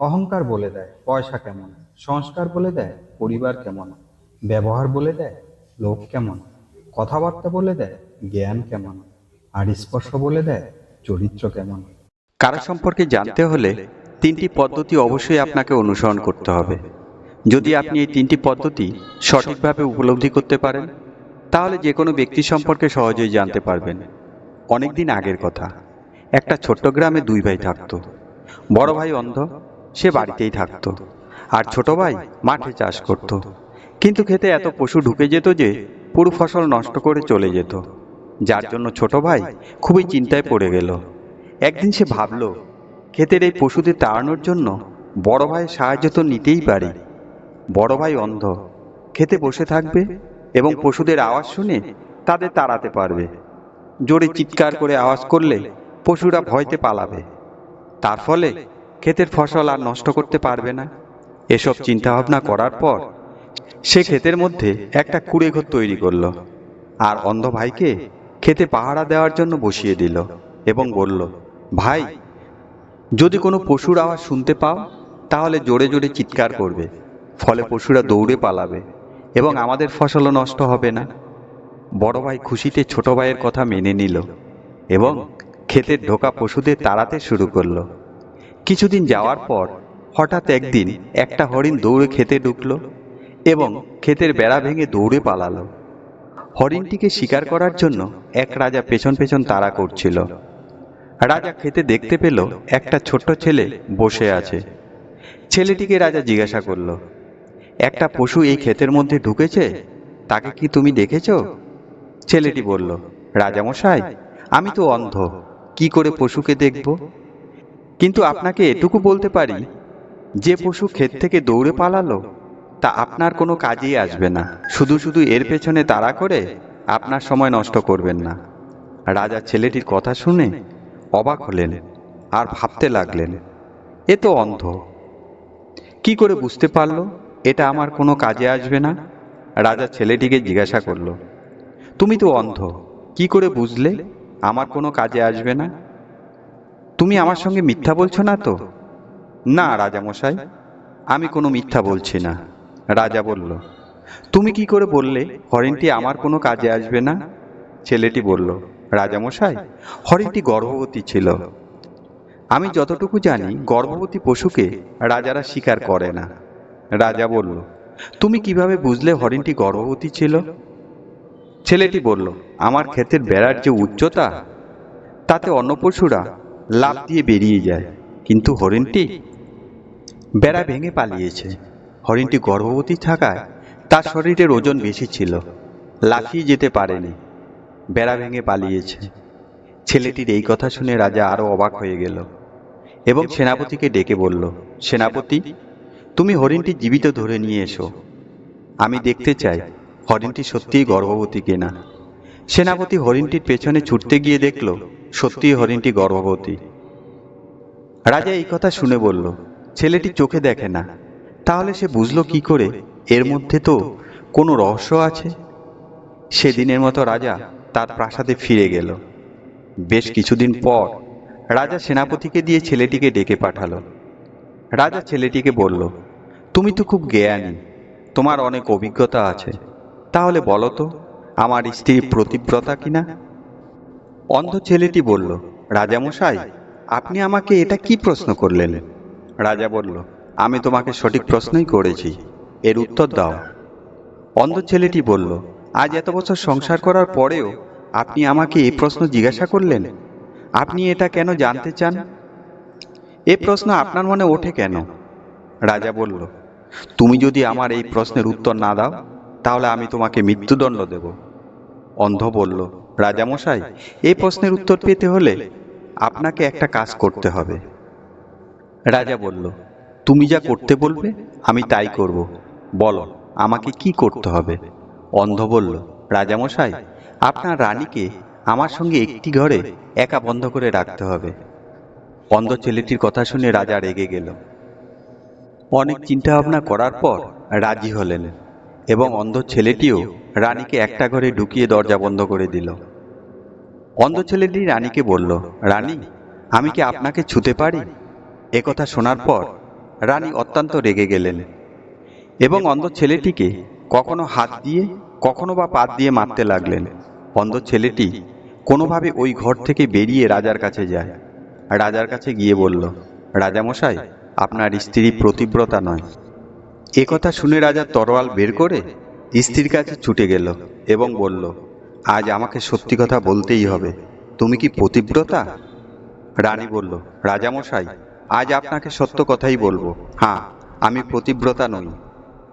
অহংকার বলে দেয়, পয়সা কেমন? সংস্কার বলে দেয়, পরিবার কেমন? ব্যবহার বলে দেয়, লোক কেমন? কথাবার্তা বলে দেয়, জ্ঞান কেমন? আর স্পর্শ বলে দেয়, চরিত্র কেমন? কারও সম্পর্কে জানতে হলে তিনটি পদ্ধতি অবশ্যই আপনাকে অনুসরণ করতে হবে। যদি আপনি এই তিনটি পদ্ধতি সঠিকভাবে উপলব্ধি করতে পারেন, তাহলে যে কোনো ব্যক্তি সম্পর্কে সহজেই জানতে পারবেন। অনেক দিন আগের কথা, একটা ছোট্ট গ্রামে দুই ভাই থাকতো। বড় ভাই অন্ধ সে বাড়িতেই থাকতো। আর ছোট ভাই মাঠে চাষ করত। কিন্তু খেতে এত পশু ঢুকে যেত যে পুরো ফসল নষ্ট করে চলে যেত। যার জন্য ছোট ভাই খুবই চিন্তায় পড়ে গেল। একদিন সে ভাবল ক্ষেতের এই পশুদের তাড়ানোর জন্য বড় ভাইয়ের সাহায্য তো নিতেই পারি। বড় ভাই অন্ধ, খেতে বসে থাকবে এবং পশুদের আওয়াজ শুনে তাদের তাড়াতে পারবে। জোরে চিৎকার করে আওয়াজ করলে পশুরা ভয়তে পালাবে। তার ফলে ক্ষেতের ফসল আর নষ্ট করতে পারবে না। এসব চিন্তাভাবনা করার পর সে ক্ষেতের মধ্যে একটা কুড়ে ঘর তৈরি করল আর অন্ধ ভাইকে খেতে পাহারা দেওয়ার জন্য বসিয়ে দিল এবং বলল, ভাই, যদি কোনো পশুর আওয়াজ শুনতে পাও, তাহলে জোরে জোরে চিৎকার করবে। ফলে পশুরা দৌড়ে পালাবে এবং আমাদের ফসলও নষ্ট হবে না। বড় ভাই খুশিতে ছোট ভাইয়ের কথা মেনে নিল এবং ক্ষেতের ঢোকা পশুদের তাড়াতে শুরু করল। কিছুদিন যাওয়ার পর হঠাৎ একদিন একটা হরিণ দৌড়ে খেতে ঢুকলো এবং ক্ষেতের বেড়া ভেঙে দৌড়ে পালালো। হরিণটিকে শিকার করার জন্য এক রাজা পেছন পেছন তাড়া করছিল। রাজা খেতে দেখতে পেল একটা ছোট্ট ছেলে বসে আছে। ছেলেটিকে রাজা জিজ্ঞাসা করল, একটা পশু এই ক্ষেতের মধ্যে ঢুকেছে? তাকে কি তুমি দেখেছ? ছেলেটি বলল, রাজামশাই, আমি তো অন্ধ। কি করে পশুকে দেখব? কিন্তু আপনাকে এটুকু বলতে পারি যে পশু ক্ষেত থেকে দৌড়ে পালালো তা আপনার কোনো কাজেই আসবে না। শুধু শুধু এর পেছনে তাড়া করে আপনার সময় নষ্ট করবেন না। রাজা ছেলেটির কথা শুনে অবাক হলেন আর ভাবতে লাগলেন এ তো অন্ধ। কি করে বুঝতে পারল? এটা আমার কোনো কাজে আসবে না? রাজা ছেলেটিকে জিজ্ঞাসা করল তুমি তো অন্ধ। কি করে বুঝলে? আমার কোনো কাজে আসবে না। তুমি আমার সঙ্গে মিথ্যা বলছো না তো? না, রাজামশাই, আমি কোনো মিথ্যা বলছি না। রাজা বলল, তুমি কি করে বললে? হরিণটি আমার কোনো কাজে আসবে না? ছেলেটি বলল, রাজামশাই, হরিণটি গর্ভবতী ছিল। আমি যতটুকু জানি, গর্ভবতী পশুকে রাজারা শিকার করে না। রাজা বলল, তুমি কীভাবে বুঝলে হরিণটি গর্ভবতী ছিল? ছেলেটি বলল, আমার ক্ষেতের বেড়ার যে উচ্চতা, তাতে অন্য পশুরা লাফ দিয়ে বেরিয়ে যায়। কিন্তু হরিণটি বেড়া ভেঙে পালিয়েছে। হরিণটি গর্ভবতী থাকায় তার শরীরের ওজন বেশি ছিল। লাফিয়ে যেতে পারেনি। বেড়া ভেঙে পালিয়েছে। ছেলেটির এই কথা শুনে রাজা আরও অবাক হয়ে গেল এবং সেনাপতিকে ডেকে বলল, সেনাপতি, তুমি হরিণটি জীবিত ধরে নিয়ে এসো। আমি দেখতে চাই হরিণটি সত্যিই গর্ভবতী কিনা। সেনাপতি হরিণটির পেছনে ছুটতে গিয়ে দেখল সত্যিই হরিণটি গর্ভবতী। রাজা এই কথা শুনে বলল, ছেলেটি চোখে দেখে না। তাহলে সে বুঝলো কি করে? এর মধ্যে তো কোনো রহস্য আছে? সেদিনের মতো রাজা তার প্রাসাদে ফিরে গেল। বেশ কিছুদিন পর রাজা সেনাপতিকে দিয়ে ছেলেটিকে ডেকে পাঠালো। রাজা ছেলেটিকে বলল, তুমি তো খুব জ্ঞানী, তোমার অনেক অভিজ্ঞতা আছে। তাহলে বলো তো, আমার স্ত্রী প্রতিব্রতা কিনা? অন্ধ ছেলেটি বলল, রাজামশাই, আপনি আমাকে এটা কি প্রশ্ন করলেন? রাজা বলল, আমি তোমাকে সঠিক প্রশ্নই করেছি। এর উত্তর দাও। অন্ধ ছেলেটি বলল, আজ এত বছর সংসার করার পরেও আপনি আমাকে এই প্রশ্ন জিজ্ঞাসা করলেন? আপনি এটা কেন জানতে চান? এ প্রশ্ন আপনার মনে ওঠে কেন? রাজা বলল, তুমি যদি আমার এই প্রশ্নের উত্তর না দাও, তাহলে আমি তোমাকে মৃত্যুদণ্ড দেব। অন্ধ বলল রাজামশাই এই প্রশ্নের উত্তর পেতে হলে আপনাকে একটা কাজ করতে হবে। রাজা বলল, তুমি যা করতে বলবে, আমি তাই করব। বলো, আমাকে কি করতে হবে? অন্ধ বলল, রাজামশাই, আপনার রানীকে আমার সঙ্গে একটি ঘরে একা বন্ধ করে রাখতে হবে। অন্ধ ছেলেটির কথা শুনে রাজা রেগে গেল। অনেক চিন্তা ভাবনা করার পর রাজি হলেন এবং অন্ধ ছেলেটিও রানীকে একটা ঘরে ঢুকিয়ে দরজা বন্ধ করে দিল। অন্ধ ছেলেটি রানীকে বলল, রানী, আমি কি আপনাকে ছুতে পারি? একথা শোনার পর রানী অত্যন্ত রেগে গেলেন এবং অন্ধ ছেলেটিকে কখনো হাত দিয়ে, কখনো বা পাত দিয়ে মারতে লাগলেন। অন্ধ ছেলেটি কোনোভাবে ওই ঘর থেকে বেরিয়ে রাজার কাছে যায়। রাজার কাছে গিয়ে বলল, রাজামশাই, আপনার স্ত্রী প্রতিব্রতা নয়। একথা শুনে রাজা তরোয়াল বের করে স্ত্রীর কাছে ছুটে গেল এবং বলল আজ আমাকে সত্যি কথা বলতেই হবে। তুমি কি প্রতিব্রতা রানী বলল, রাজামশাই, আজ আপনাকে সত্য কথাই বলব। হ্যাঁ আমি প্রতিব্রতা নই।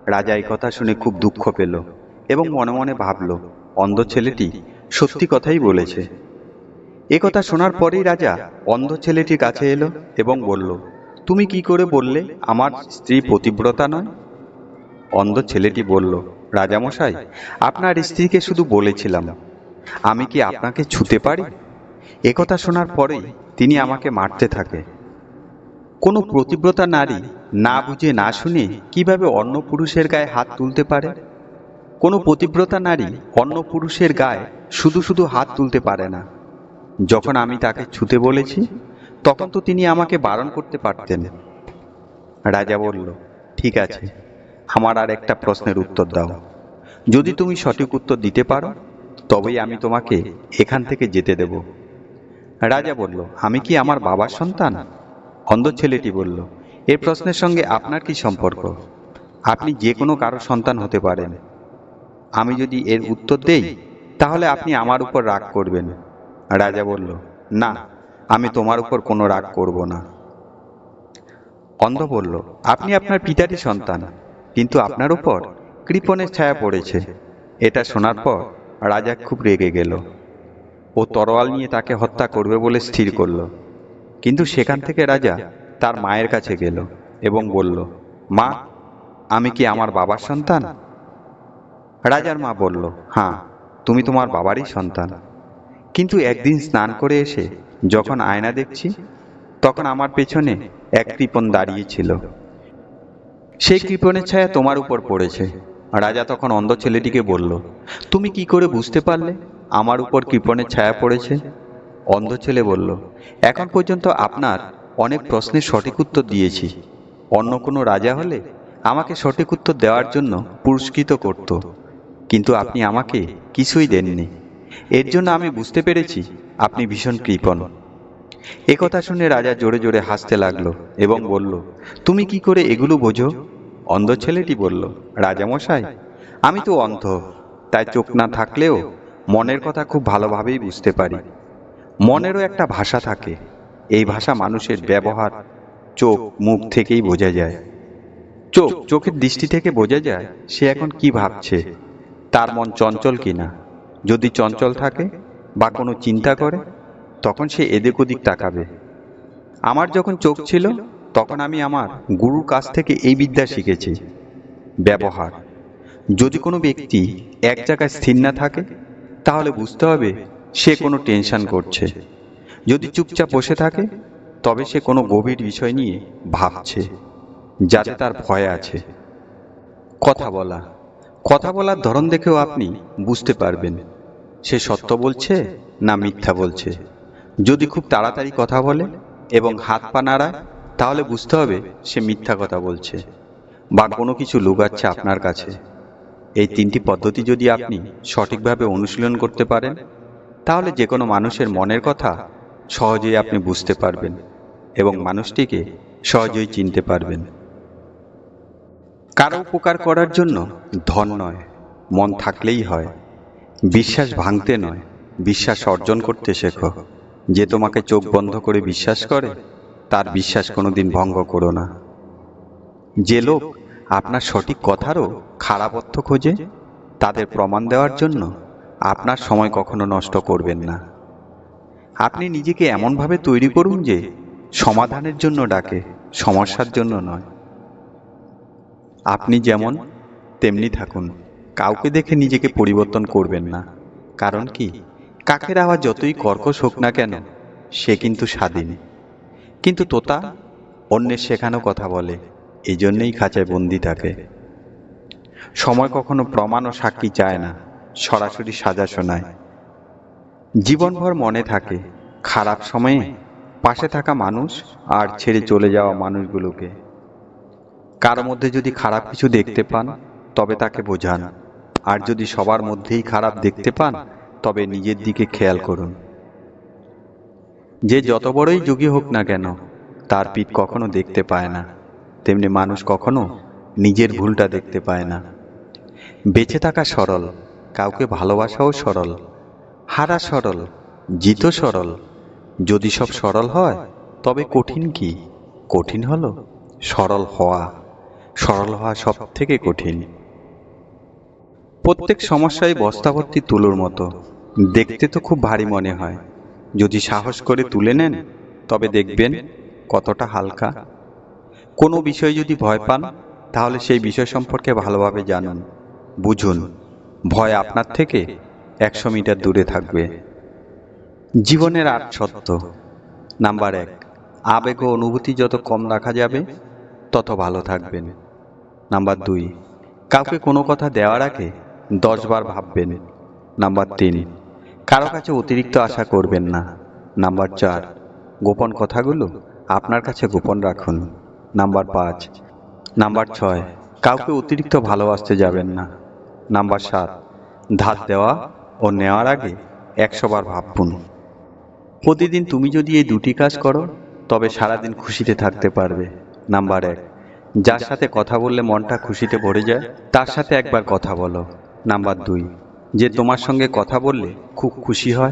রাজা এই কথা শুনে খুব দুঃখ পেল এবং মনে মনে ভাবল, অন্ধ ছেলেটি সত্যি কথাই বলেছে। এ কথা শোনার পরেই রাজা অন্ধ ছেলেটির কাছে এলো এবং বলল, তুমি কি করে বললে আমার স্ত্রী প্রতিব্রতা নয়? অন্ধ ছেলেটি বলল রাজামশাই, আপনার স্ত্রীকে শুধু বলেছিলাম, আমি কি আপনাকে ছুতে পারি? একথা শোনার পরেই তিনি আমাকে মারতে থাকে। কোনো প্রতিব্রতা নারী না বুঝে না শুনে কীভাবে অন্য পুরুষের গায়ে হাত তুলতে পারে? কোনো প্রতিব্রতা নারী অন্য পুরুষের গায়ে শুধু শুধু হাত তুলতে পারে না। যখন আমি তাকে ছুতে বলেছি, তখন তো তিনি আমাকে বারণ করতে পারতেন। রাজা বলল, ঠিক আছে। আমার আর একটা প্রশ্নের উত্তর দাও। যদি তুমি সঠিক উত্তর দিতে পারো, তবেই আমি তোমাকে এখান থেকে যেতে দেব। রাজা বলল, আমি কি আমার বাবার সন্তান? অন্ধ ছেলেটি বলল এই প্রশ্নের সঙ্গে আপনার কি সম্পর্ক? আপনি যে কোনো কারও সন্তান হতে পারেন। আমি যদি এর উত্তর দেই, তাহলে আপনি আমার উপর রাগ করবেন। রাজা বলল, না, আমি তোমার উপর কোনো রাগ করব না। অন্ধ বলল, আপনি আপনার পিতারই সন্তান। কিন্তু আপনার উপর কৃপণের ছায়া পড়েছে। এটা শোনার পর রাজা খুব রেগে গেল। ও তরোয়াল নিয়ে তাকে হত্যা করবে বলে স্থির করল। কিন্তু সেখান থেকে রাজা তার মায়ের কাছে গেল এবং বলল মা আমি কি আমার বাবার সন্তান? রাজার মা বলল হ্যাঁ তুমি তোমার বাবারই সন্তান। কিন্তু একদিন স্নান করে এসে যখন আয়না দেখছি তখন আমার পেছনে এক কৃপণ দাঁড়িয়েছিল সেই কৃপণের ছায়া তোমার উপর পড়েছে। রাজা তখন অন্ধ ছেলেটিকে বলল, তুমি কি করে বুঝতে পারলে আমার উপর কৃপণের ছায়া পড়েছে? অন্ধ ছেলে বলল, এখন পর্যন্ত আপনার অনেক প্রশ্নের সঠিক উত্তর দিয়েছি। অন্য কোনো রাজা হলে আমাকে সঠিক উত্তর দেওয়ার জন্য পুরস্কৃত করত, কিন্তু আপনি আমাকে কিছুই দেননি। এর জন্য আমি বুঝতে পেরেছি আপনি ভীষণ কৃপণ। একথা শুনে রাজা জোরে জোরে হাসতে লাগল এবং বলল, তুমি কি করে এগুলো বোঝো? অন্ধ ছেলেটি বলল, রাজামশাই, আমি তো অন্ধ, তাই চোখ না থাকলেও মনের কথা খুব ভালোভাবেই বুঝতে পারি। মনেরও একটা ভাষা থাকে, এই ভাষা মানুষের ব্যবহার চোখ মুখ থেকেই বোঝা যায়। চোখ চোখের দৃষ্টি থেকে বোঝা যায় সে এখন কি ভাবছে, তার মন চঞ্চল কিনা। যদি চঞ্চল থাকে বা কোনো চিন্তা করে তখন সে এদিক ওদিক তাকাবে। আমার যখন চোখ ছিল, তখন আমি আমার গুরুর কাছ থেকে এই বিদ্যা শিখেছি। ব্যবহার। যদি কোনো ব্যক্তি এক জায়গায় স্থির না থাকে, তাহলে বুঝতে হবে সে কোনো টেনশন করছে। যদি চুপচাপ বসে থাকে, তবে সে কোনো গভীর বিষয় নিয়ে ভাবছে, যাতে তার ভয় আছে। কথা বলা। কথা বলার ধরন দেখেও আপনি বুঝতে পারবেন, সে সত্য বলছে না মিথ্যা বলছে। যদি খুব তাড়াতাড়ি কথা বলে এবং হাত পা নাড়ায়, তাহলে বুঝতে হবে সে মিথ্যা কথা বলছে বা কোনো কিছু লুকাচ্ছে আপনার কাছে। এই তিনটি পদ্ধতি যদি আপনি সঠিকভাবে অনুশীলন করতে পারেন, তাহলে যে কোনো মানুষের মনের কথা সহজেই আপনি বুঝতে পারবেন এবং মানুষটিকে সহজেই চিনতে পারবেন। কারও উপকার করার জন্য ধন নয়, মন থাকলেই হয়। বিশ্বাস ভাঙতে নয়, বিশ্বাস অর্জন করতে শেখো। যে তোমাকে চোখ বন্ধ করে বিশ্বাস করে, তার বিশ্বাস কোনোদিন ভঙ্গ করো না। যে লোক আপনার সঠিক কথারও খারাপ অর্থ খোঁজে, তাদের প্রমাণ দেওয়ার জন্য আপনার সময় কখনো নষ্ট করবেন না। আপনি নিজেকে এমনভাবে তৈরি করুন যে সমাধানের জন্য ডাকে, সমস্যার জন্য নয়। আপনি যেমন, তেমনি থাকুন। কাউকে দেখে নিজেকে পরিবর্তন করবেন না। কারণ কি? কাকের আওয়াজ যতই কর্কশ হোক না কেন, সে কিন্তু স্বাধীন। কিন্তু তোতা অন্যের শেখানো কথা বলে এই জন্যেই খাঁচায় বন্দি থাকে। সময় কখনো প্রমাণ ও সাক্ষী চায় না, সরাসরি সাজা শোনায়। জীবনভর মনে থাকে, খারাপ সময়ে পাশে থাকা মানুষ আর ছেড়ে চলে যাওয়া মানুষগুলোকে। কারও মধ্যে যদি খারাপ কিছু দেখতে পান, তবে তাকে বোঝান। আর যদি সবার মধ্যেই খারাপ দেখতে পান তবে নিজের দিকে খেয়াল করুন। যে যত বড়ই যোগী হোক না কেন, তার পিঠ কখনো দেখতে পায় না। তেমনি মানুষ কখনো নিজের ভুলটা দেখতে পায় না। বেঁচে থাকা সরল, কাউকে ভালোবাসাও সরল, হারা সরল, জিত সরল। যদি সব সরল হয়, তবে কঠিন কি? কঠিন হলো সরল হওয়া। সরল হওয়া সব থেকে কঠিন। প্রত্যেক সমস্যাই বস্তাভর্তি তুলোর মতো। দেখতে তো খুব ভারী মনে হয়। যদি সাহস করে তুলে নেন, তবে দেখবেন কতটা হালকা। কোনো বিষয়ে যদি ভয় পান, তাহলে সেই বিষয় সম্পর্কে ভালোভাবে জানুন। বুঝুন, ভয় আপনার থেকে একশো মিটার দূরে থাকবে। জীবনের আট সত্য। নাম্বার এক, আবেগ ও অনুভূতি যত কম রাখা যাবে, তত ভালো থাকবেন। নাম্বার দুই, কাউকে কোনো কথা দেওয়ার আগে দশবার ভাববেন। নাম্বার তিন, কারও কাছে অতিরিক্ত আশা করবেন না। নাম্বার চার, গোপন কথাগুলো আপনার কাছে গোপন রাখুন। নাম্বার পাঁচ, নাম্বার ছয়, কাউকে অতিরিক্ত ভালোবাসতে যাবেন না। নাম্বার সাত, ধার দেওয়া ও নেওয়ার আগে একশোবার ভাবুন। প্রতিদিন তুমি যদি এই দুটি কাজ করো, তবে সারাদিন খুশিতে থাকতে পারবে। নাম্বার এক, যার সাথে কথা বললে মনটা খুশিতে ভরে যায়, তার সাথে একবার কথা বলো। নাম্বার দুই। যে তোমার সঙ্গে কথা বললে খুব খুশি হয়,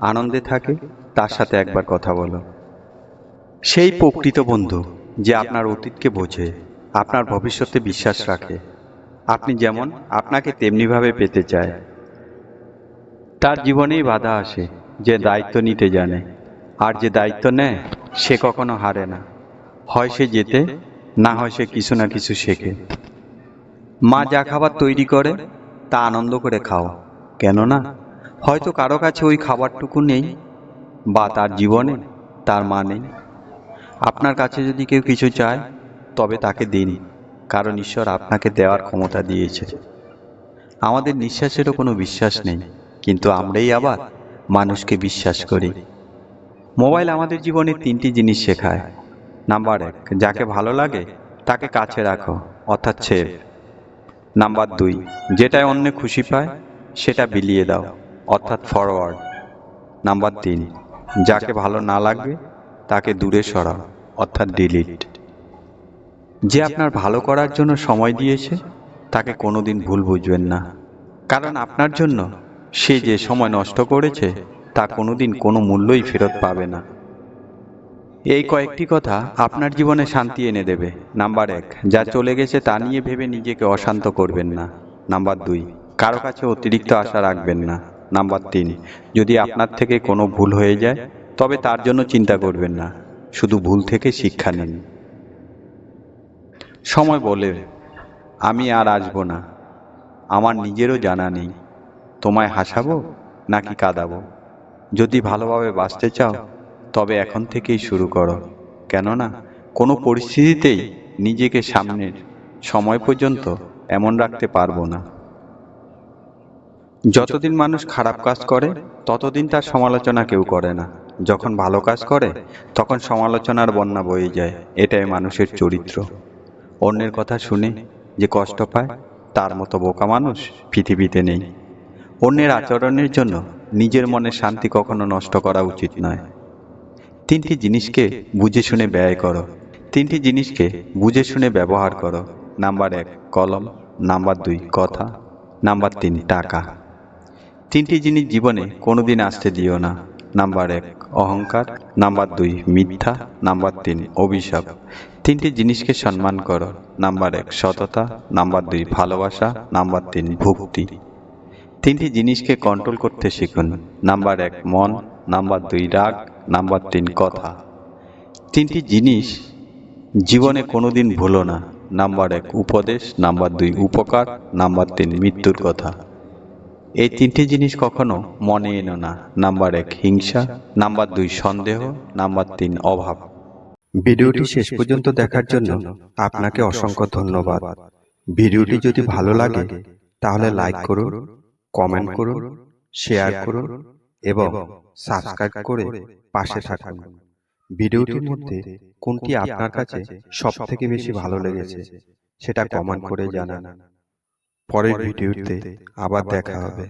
আনন্দে থাকে, তার সাথে একবার কথা বলো। সেই প্রকৃত বন্ধু যে আপনার অতীতকে বোঝে, আপনার ভবিষ্যতে বিশ্বাস রাখে। আপনি যেমন আপনাকে তেমনিভাবে পেতে চায়। তার জীবনেই বাধা আসে যে দায়িত্ব নিতে জানে, আর যে দায়িত্ব নেয়, সে কখনো হারে না। হয় সে যেতে, না হয় সে কিছু না কিছু শেখে। মা যা খাবার তৈরি করে তা আনন্দ করে খাও। কেননা, হয়তো কারও কাছে ওই খাবারটুকু নেই, বা তার জীবনে তার মা নেই। আপনার কাছে যদি কেউ কিছু চায়, তবে তাকে দিন, কারণ ঈশ্বর আপনাকে দেওয়ার ক্ষমতা দিয়েছে। আমাদের নিঃশ্বাসেরও কোনো বিশ্বাস নেই, কিন্তু আমরাই আবার মানুষকে বিশ্বাস করি। মোবাইল আমাদের জীবনে তিনটি জিনিস শেখায়। নাম্বার এক, যাকে ভালো লাগে, তাকে কাছে রাখো, অর্থাৎ ছেড় নাম্বার দুই, যেটায় অন্য খুশি পায়, সেটা বিলিয়ে দাও, অর্থাৎ ফরওয়ার্ড নাম্বার তিন, যাকে ভালো না লাগবে, তাকে দূরে সরাও, অর্থাৎ ডিলিট যে আপনার ভালো করার জন্য সময় দিয়েছে, তাকে কোনোদিন ভুল বুঝবেন না। কারণ আপনার জন্য, সে যে সময় নষ্ট করেছে, তা কোনোদিন কোনো মূল্যই ফেরত পাবে না। এই কয়েকটি কথা আপনার জীবনে শান্তি এনে দেবে। নাম্বার এক, যা চলে গেছে তা নিয়ে ভেবে নিজেকে অশান্ত করবেন না। নাম্বার দুই, কারও কাছে অতিরিক্ত আশা রাখবেন না। নাম্বার তিন, যদি আপনার থেকে কোনো ভুল হয়ে যায়, তবে তার জন্য চিন্তা করবেন না। শুধু ভুল থেকে শিক্ষা নিন। সময় বলে, আমি আর আসব না। আমার নিজেরও জানা নেই। তোমায় হাসাবো নাকি কাঁদাবো? যদি ভালোভাবে বাঁচতে চাও তবে এখন থেকেই শুরু করো। কেননা, কোনো পরিস্থিতিতেই নিজেকে সামনের সময় পর্যন্ত এমন রাখতে পারব না। যতদিন মানুষ খারাপ কাজ করে, ততদিন তার সমালোচনা কেউ করে না। যখন ভালো কাজ করে, তখন সমালোচনার বন্যা বয়ে যায়। এটাই মানুষের চরিত্র। অন্যের কথা শুনে যে কষ্ট পায়, তার মতো বোকা মানুষ পৃথিবীতে নেই। অন্যের আচরণের জন্য নিজের মনে শান্তি কখনো নষ্ট করা উচিত নয়। তিনটি জিনিসকে বুঝে শুনে ব্যয় করো। তিনটি জিনিসকে বুঝে শুনে ব্যবহার করো। নাম্বার এক, কলম। নাম্বার দুই, কথা। নাম্বার তিন, টাকা। তিনটি জিনিস জীবনে কোনোদিন আসতে দিও না। নাম্বার এক, অহংকার। নাম্বার দুই, মিথ্যা। নাম্বার তিন, অভিশাপ। তিনটি জিনিসকে সম্মান করো। নাম্বার এক, সততা। নাম্বার দুই, ভালোবাসা। নাম্বার তিন, ভক্তি। তিনটি জিনিসকে কন্ট্রোল করতে শিখুন। নাম্বার এক, মন। নাম্বার দুই, রাগ। নাম্বার তিন কথা। তিনটি জিনিস জীবনে কোনোদিন ভুলো না। নাম্বার এক উপদেশ, নাম্বার দুই উপকার, নাম্বার তিন মৃত্যুর কথা। এই তিনটি জিনিস কখনো মনে এনো না। নাম্বার এক হিংসা, নাম্বার দুই সন্দেহ, নাম্বার তিন অভাব। ভিডিওটি শেষ পর্যন্ত দেখার জন্য আপনাকে অসংখ্য ধন্যবাদ। ভিডিওটি যদি ভালো লাগে, তাহলে লাইক করুন, কমেন্ট করুন, শেয়ার করুন এবং সাবস্ক্রাইব করে পাশে থাকুন। ভিডিওটির মধ্যে কোনটি আপনার কাছে সব থেকে বেশি ভালো লেগেছে সেটা কমেন্ট করে জানান। পরের ভিডিওতে আবার দেখা হবে।